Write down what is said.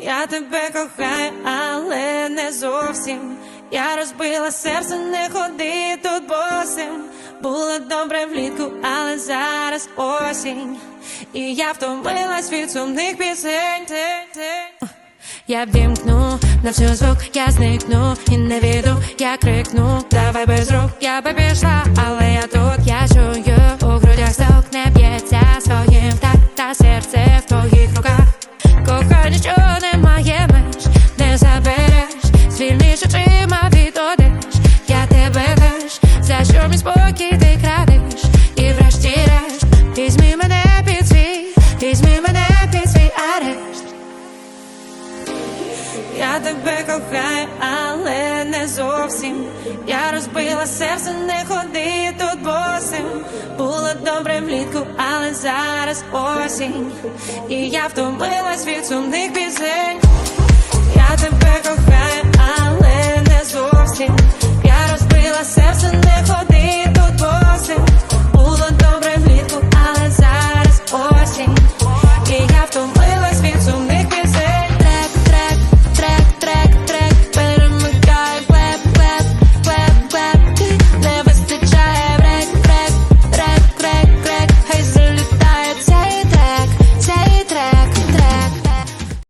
Я тебе кохаю, але не зовсім. Я розбила серце, не ходи тут босим. Було добре влітку, але зараз осінь. І я втомилась від сумних пісень. Я вдімкну на всю звук, я зникну і не віду, я крикну, давай без рук, я би пішла, але немає меж, не забереш, звільниш очима від я тебе теж, за що спокій ти крадеш, і врешті-решт, візьми мене під свій, візьми мене під. Я тебе кохаю, але не зовсім. Я розбила серце, не ходи тут босим. Добре влітку, але зараз осінь. І я втомилась від сумних пісень.